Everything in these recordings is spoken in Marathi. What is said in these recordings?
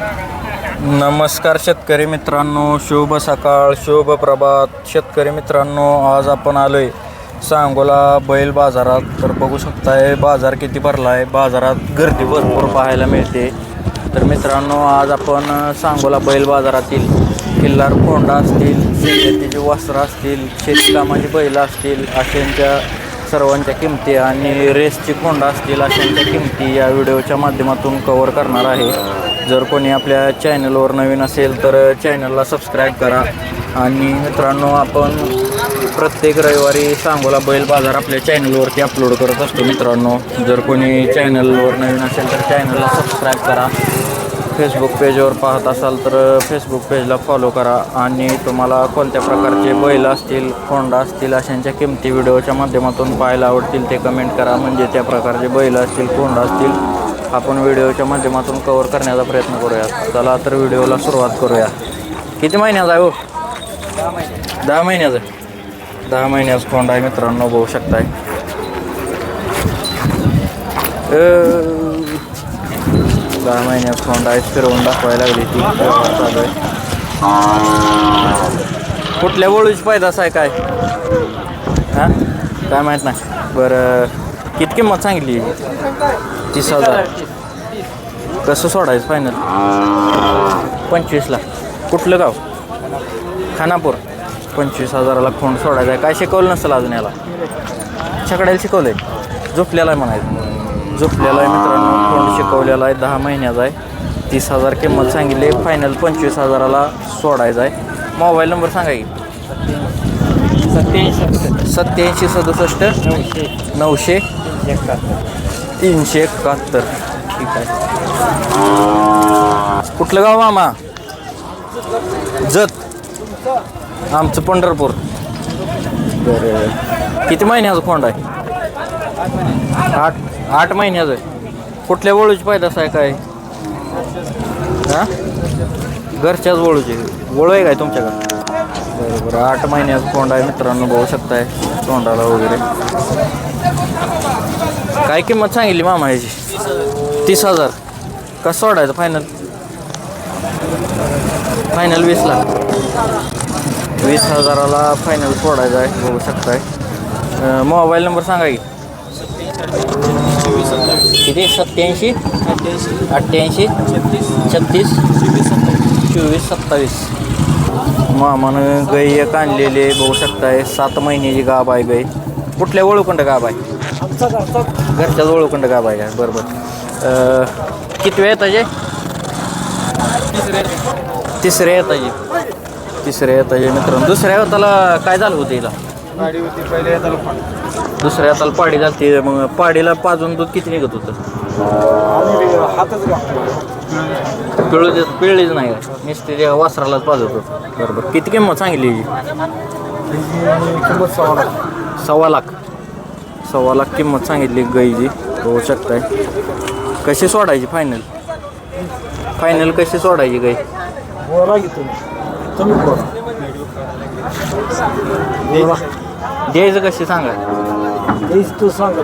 नमस्कार शेतकरी मित्रांनो शुभ सकाळ शुभ प्रभात. शेतकरी मित्रांनो आज आपण आलोय सांगोला बैल बाजारात. तर बघू शकताय बाजार किती भरला आहे बाजारात गर्दी भरपूर पाहायला मिळते. तर मित्रांनो आज आपण सांगोला बैल बाजारातील किल्लार कोंडा असतील शेतीची वस्त्र असतील शेतकामाची बैलं असतील अशांच्या सर्वांच्या किमती आणि रेसची कोंडा असतील अशांच्या किमती या व्हिडिओच्या माध्यमातून कवर करणार आहे. जर कोणी आपल्या चॅनलवर नवीन असेल तर चॅनलला सबस्क्राईब करा. आणि मित्रांनो आपण प्रत्येक रविवारी सांगोला बैल बाजार आपल्या चॅनलवरती अपलोड करत असतो मित्रांनो. जर कोणी चॅनलवर नवीन असेल तर चॅनलला सबस्क्राईब करा. फेसबुक पेजवर पाहत असाल तर फेसबुक पेजला फॉलो करा. आणि तुम्हाला कोणत्या प्रकारचे बैल असतील कोंडा असतील अशांच्या किमती व्हिडिओच्या माध्यमातून पाहायला आवडतील ते कमेंट करा. म्हणजे त्या प्रकारचे बैल असतील कोंडा असतील आपण व्हिडिओच्या माध्यमातून कवर करण्याचा प्रयत्न करूया चला तर व्हिडिओला सुरुवात करूया. किती महिन्याचा आहे हो? दहा महिन्याचा दहा महिन्याचा कोंड आहे मित्रांनो बघू शकताय. दहा महिन्यात कोंड आहे फिरवून दाखवायला लागली ती. चालू आहे कुठल्या वळूची पैदास आहे काय? हां? काय माहीत नाही. बरं किती किंमत सांगितली? तीस हजार. कसं सोडायचं फायनल पंचवीसला. कुठलं गाव? खानापूर. पंचवीस हजाराला खोंड सोडायचा आहे. काय शिकवलं नसेल अजून याला? छकड्याला शिकवलं आहे झोपलेला आहे म्हणायचं. झोपलेला आहे मित्रांनो. खोंड शिकवलेला आहे. दहा महिन्याचा आहे. तीस हजार किंमत सांगितली. फायनल पंचवीस हजाराला सोडायचा आहे. मोबाईल नंबर सांगा की. सत्याऐंशी सत्याऐंशी सदुसष्ट. नऊशे. नऊशे. एकाहत्तर. तीनशे एकाहत्तर. ठीक आहे. कुठलं गाव मामा? जत. आमचं पंढरपूर. बरं किती महिन्याचं कोंड आहे? आठ आठ महिन्याचं आहे. कुठल्या वळूची पैदास आहे काय? हां? घरच्याच वळूची. वळू आहे काय तुमच्याकडं? बरं बरं. आठ महिन्याचं कोंड आहे मित्रांनो बघू शकताय. तोंडाला वगैरे. काय किंमत सांगितली मामा याची तीस हजार. कसं सोडायचं फायनल फायनल वीसला वीस हजाराला फायनल सोडायचं आहे बघू शकताय. मोबाईल नंबर सांगा की. किती? सत्याऐंशी अठ्ठ्याऐंशी? छत्तीस? चोवीस? सत्तावीस. मामानं गाई एक आणलेली बघू शकताय. सात महिन्याची गाब आहे गाई. कुठल्या ओळखंड गाब आहे? घरच्याच ओळखंड गाब आहे का बरोबर अं, किती वेळ येताचे तिसऱ्या येताचे तिसऱ्या येताचे मित्रांनो. दुसऱ्या हाताला काय झालं होतं हिला गाडी होती पहिले येताला पण दुसऱ्या हाताला पाडी झाली मग पाडीला पाजून दूध किती निघत होतं? हातच पिळू देत पिळलीच नाही का? नुसते वासरालाच पाजत होतं. बरोबर किती किंमत सांगितली हिची? किंमत सव्वा सव्वा लाख. सव्वा लाख किंमत सांगितली गाईची होऊ शकताय. कशी सोडायची फायनल फायनल कशी सोडायची गाई? बोला की तुम्ही. तुम्ही बोला. बोला. द्यायचं कशी सांगा? तू सांग.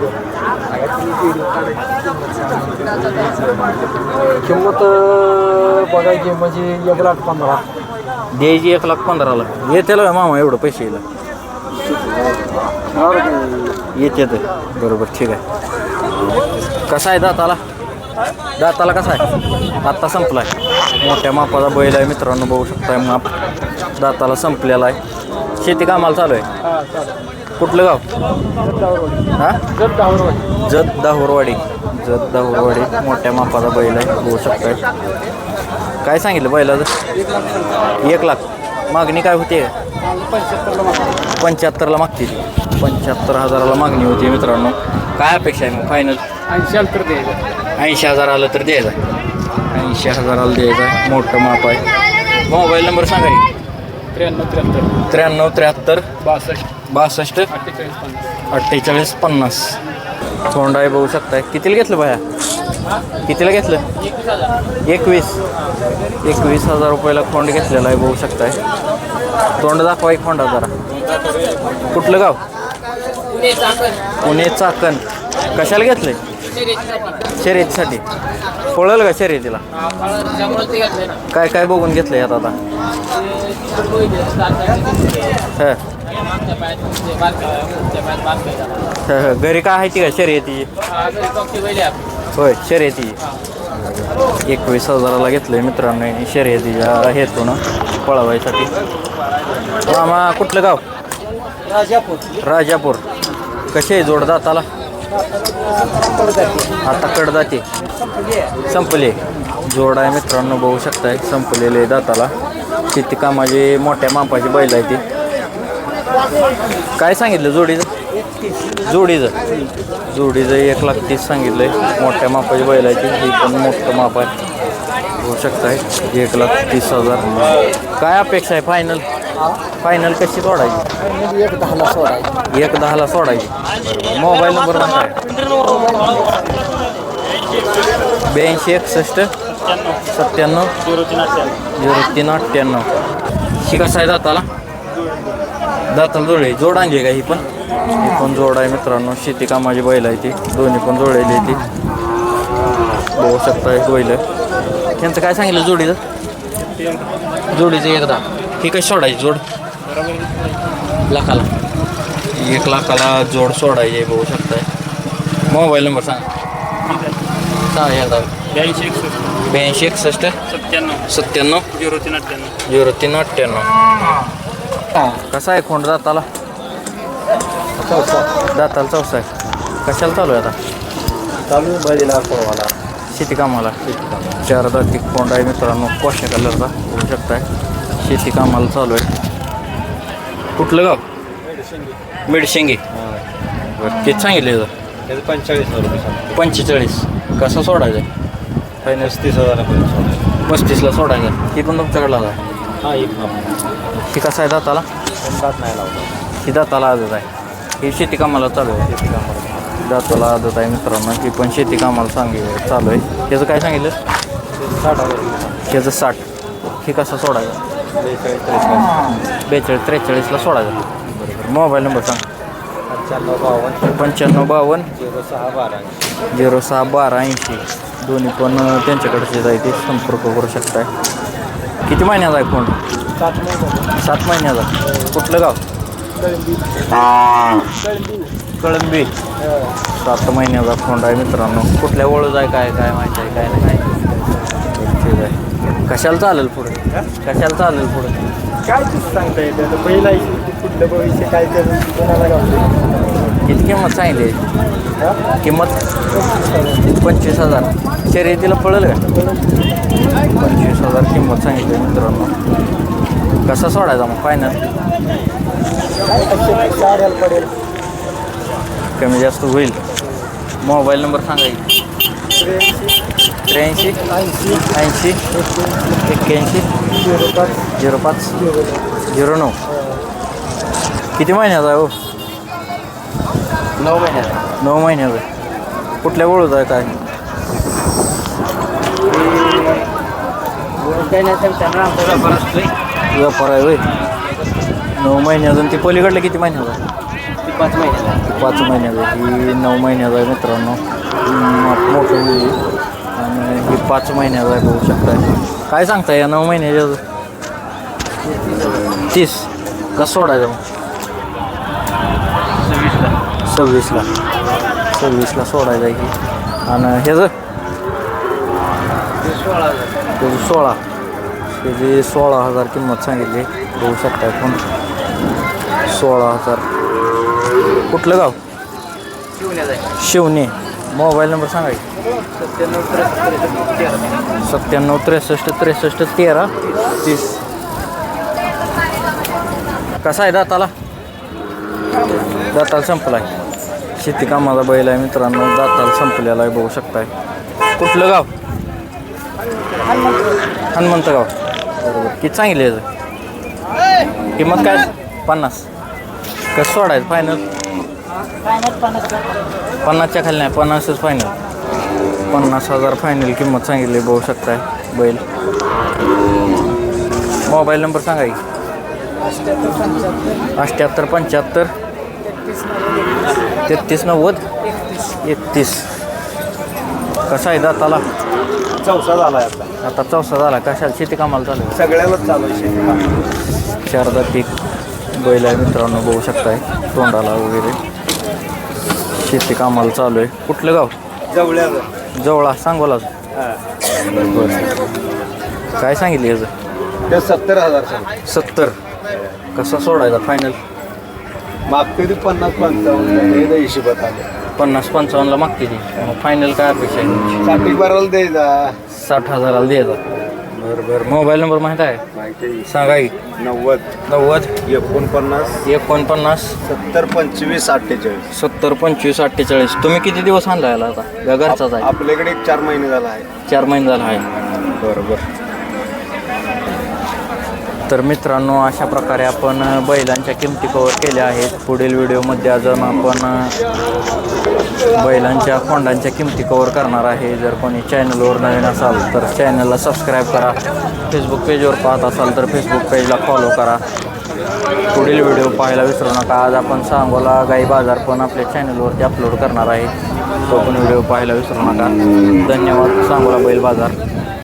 किंमत बघायची म्हणजे एक लाख पंधरा. द्यायची एक लाख पंधराला. येते मामा एवढं पैसे येईल येते तर बरोबर ठीक आहे. कसा आहे दाताला? दाताला कसा आहे? आत्ता संपलाय. मोठ्या मापाचा बैल आहे मित्रांनो बघू शकताय माप. दाताला संपलेला आहे. शेती कामाला चालू आहे? कुठलं गाव? जत हां? जत दाहोरवाडी जत दाहुरवाडी. जत दाहुरवाडी मोठ्या मापाचा बैल आहे बघू शकताय. काय सांगितलं बैलाचं? एक लाख. मागणी काय होती? पंच्याहत्तरला मागतो ती पंच्याहत्तर हजाराला मागणी होती मित्रांनो. काय अपेक्षा आहे मग? फायनल ऐंशी अंतर द्यायचं. ऐंशी हजार आलं तर द्यायचं. ऐंशी हजाराला द्यायचं आहे. मोठं माप आहे. मोबाईल नंबर सांगा. त्र्याण्णव त्र्याहत्तर. त्र्याण्णव त्र्याहत्तर. बासष्ट. बासष्ट. अठ्ठेचाळीस पन्नास. अठ्ठेचाळीस पन्नास. तोंड आहे बघू शकताय. कितीला घेतलं बाया? कितीला घेतलं? एकवीस. एकवीस हजार रुपयाला खोंड घेतलेला आहे बघू शकताय. तोंड दाखवा एक खोंडा जरा. कुठलं गाव? पुणे चाकण. कशाला घेतलंय? शर्यतीसाठी. पळल का शर्यतीला? काय काय बघून घेतलं यात आता? हं. घरी काय आहे ती का शर्यती होय शर्यती. एकवीस हजाराला घेतलंय मित्रांनो यांनी शर्यतीच्या हेतून पळवायसाठी. मामा कुठलं गाव? राजापूर. राजापूर. कशी आहे जोड दाताला? आता कडदाते. संपले. जोड आहे मित्रांनो बघू शकताय. संपलेले दाताला. शेती कामाची मोठ्या मापाची बैल आहे ती. काय सांगितलं जोडीचं? जोडीचं. जोडीचं एक लाख तीस सांगितलंय. मोठ्या मापाची बैलाची. ही पण मोठं माप आहे. होऊ शकताय एक लाख तीस हजार. काय अपेक्षा आहे? फायनल फायनल कशी सोडायची? एक दहाला सोडा एक दहाला सोडायची. बरोबर. मोबाईल नंबर काय ब्याऐंशी एकसष्ट सत्त्याण्णव झिरो तीन अठ्ठ्याण्णव. ही कसं आहे दाताला? दाताला जोडे जोडांजे जोड का ही पण? ही पण जोड आहे मित्रांनो. शेती कामाची बैल आहे ती. दोन्ही पण जोडलेली आहे ती. बघू शकता एक बैल. त्यांचं काय सांगितलं जोडीचं? जोडीचं एकदा. ही कशी सोडायची जोड? लाखाला. एक लाखाला जोड सोडायचे बघू शकताय. मोबाईल नंबर सांग. सांग एकदा ब्याऐंशी एकसष्ट. ब्याऐंशी एकसष्ट. सत्त्याण्णव. सत्त्याण्णव. झिरो तीन अठ्ठ्याण्णव. झिरो तीन अठ्ठ्याण्णव. कसा आहे खोंड दाताला दाताला चौसा आहे. कशाला चालू आहे आता? चालू बैला सोडवाला शेती कामाला. चार दाती खोंड आहे मित्रांनो. कोशा कलरचा बघू शकताय. शेती कामाला चालू आहे. कुठलं गाव? मिडशेंगी. बरं किती सांगितले त्याचं पंचेचाळीस हजार रुपये पंचेचाळीस. कसं सोडायचं? आहे फायनल पस्तीस हजारापर्यंत सोडा पस्तीसला सोडायचं. ही पण तुमच्याकडे आहे? हा एक ही कसं आहे दाताला? सात नाही लावला. ही दाताला आदत आहे. ही शेती कामाला चालू आहे शेती कामाला. दाताला आदत आहे मित्रांनो ही पण शेती कामाला सांगे चालू आहे. त्याचं काय सांगितलं? साठ हजार त्याचं साठ. हे कसं सोडायचं? बेचाळीस त्रेचाळीस. बेचाळीस त्रेचाळीसला सोडायचं. बरोबर. मोबाईल नंबर सांग. पंच्याण्णव बावन्न. पंच्याण्णव बावन्न झिरो सहा बारा झिरो सहा बारा ऐंशी. दोन्ही पण त्यांच्याकडचे आहे ते संपर्क करू शकताय. किती महिन्याचा आहे फोन? सात महिन्याचा. सात महिन्याचा. कुठलं गाव? कळंबी. सात महिन्याचा फोन आहे मित्रांनो. कुठल्या ओळख आहे काय काय माहिती आहे काय नाही. ठीक आहे. कशाला चालेल पुढे? कशाला चालेल पुढे? काय सांगता येते पहिला कुठलं भविष्य काय तर किती किंमत सांगितली? हा? किंमत? पंचवीस हजार. शर्यतीला पडेल का? पंचवीस हजार किंमत सांगितली मित्रांनो. कसा सोडायचा मग? फायनल पडेल कमी जास्त होईल. मोबाईल नंबर सांगायची त्र्याऐंशी ऐंशी ऐंशी एक्क्याऐंशी झिरो पाच झिरो पाच झिरो नऊ. किती महिन्याचा आहे हो? नऊ महिन्यात नऊ महिन्याचा कुठल्या ओळख आहे काय? काय नाही व्यापार आहे होय. नऊ महिन्याचं आणि ते पलीकडलं किती महिन्याचं आहे ती पाच महिन्यात पाच महिन्याचं. ही नऊ महिन्याचं आहे मित्रांनो. मोठं मुली आणि ही पाच महिन्याचं आहे बघू शकताय काय सांगताय या नऊ महिन्याचं तीस. कसं सोडायचं मग? सव्वीसला. सव्वीसला. सोडायचं आहे की. आणि ह्याचं सोळा. त्याची सोळा हजार किंमत सांगितली. बघू शकताय पण सोळा हजार. कुठलं गाव? शिवणे मोबाईल नंबर सांगा सत्त्याण्णव त्रेसष्ट त्रेसष्ट तेरा. तीस. कसा आहे दाताला? दाताला संपला आहे शेती कामाचा बैल आहे मित्रांनो. दाताला संपलेला आहे बघू शकताय. कुठलं गाव? हनुमंत गाव. किती सांगितले याचं? किंमत काय? पन्नास. कसं सोडायचं? फायनल पन्नासच्या खाली नाही पन्नासच फायनल पन्नास हजार फायनल किंमत सांगितली बघू शकताय बैल. मोबाईल नंबर सांगा की. अठ्ठ्याहत्तर पंच्याहत्तर. तेहतीस नव्वद. एकतीस. कसा आहे दाताला? चौसा झाला आहे आता. आता चौसा झाला. कशाला? शेती कामाला चालू आहे? सगळ्यालाच चालू आहे शेती. चारदा पीक बैल आहे मित्रांनो बघू शकताय तोंडाला वगैरे. शेती कामाला चालू आहे. कुठलं गाव? जवळ्याचं जवळा सांगोला हा. बरं. काय सांगितलं याचं? सत्तर हजार सांग. सत्तर. कसा सोडायचा फायनल मागते ती पन्नास पंचावन्न हे हिशोबात आले. पन्नास पंचावन्नला मागते ती. मग फायनल काय अपेक्षा आहे? साठी भरायला द्यायचा. साठ हजाराला द्यायचा. बरं बरं. मोबाईल नंबर माहीत आहे? माहिती सांगा की. नव्वद. नव्वद. एकोणपन्नास. एकोणपन्नास. सत्तर पंचवीस अठ्ठेचाळीस. सत्तर पंचवीस अठ्ठेचाळीस. तुम्ही किती दिवस आणला याला आता? या घरचाच आहे. आपल्याकडे एक चार महिने झाला आहे. चार महिने झाला आहे. बरं बरं. तर मित्रांनो अशा प्रकारे आपण बैलांच्या किमती कवर केल्या आहेत. पुढील व्हिडिओमध्ये अजून आपण बैलांच्या खोंडांच्या किमती कवर करणार आहे. जर कोणी चॅनलवर नवीन असाल तर चॅनलला सबस्क्राईब करा. फेसबुक पेजवर पाहत असाल तर फेसबुक पेजला फॉलो करा. पुढील व्हिडिओ पाहायला विसरू नका. आज आपण सांगोला गाई बाजार पण आपल्या चॅनलवरती अपलोड करणार आहे. तो पण व्हिडिओ पाहायला विसरू नका. धन्यवाद. सांगोला बैल बाजार.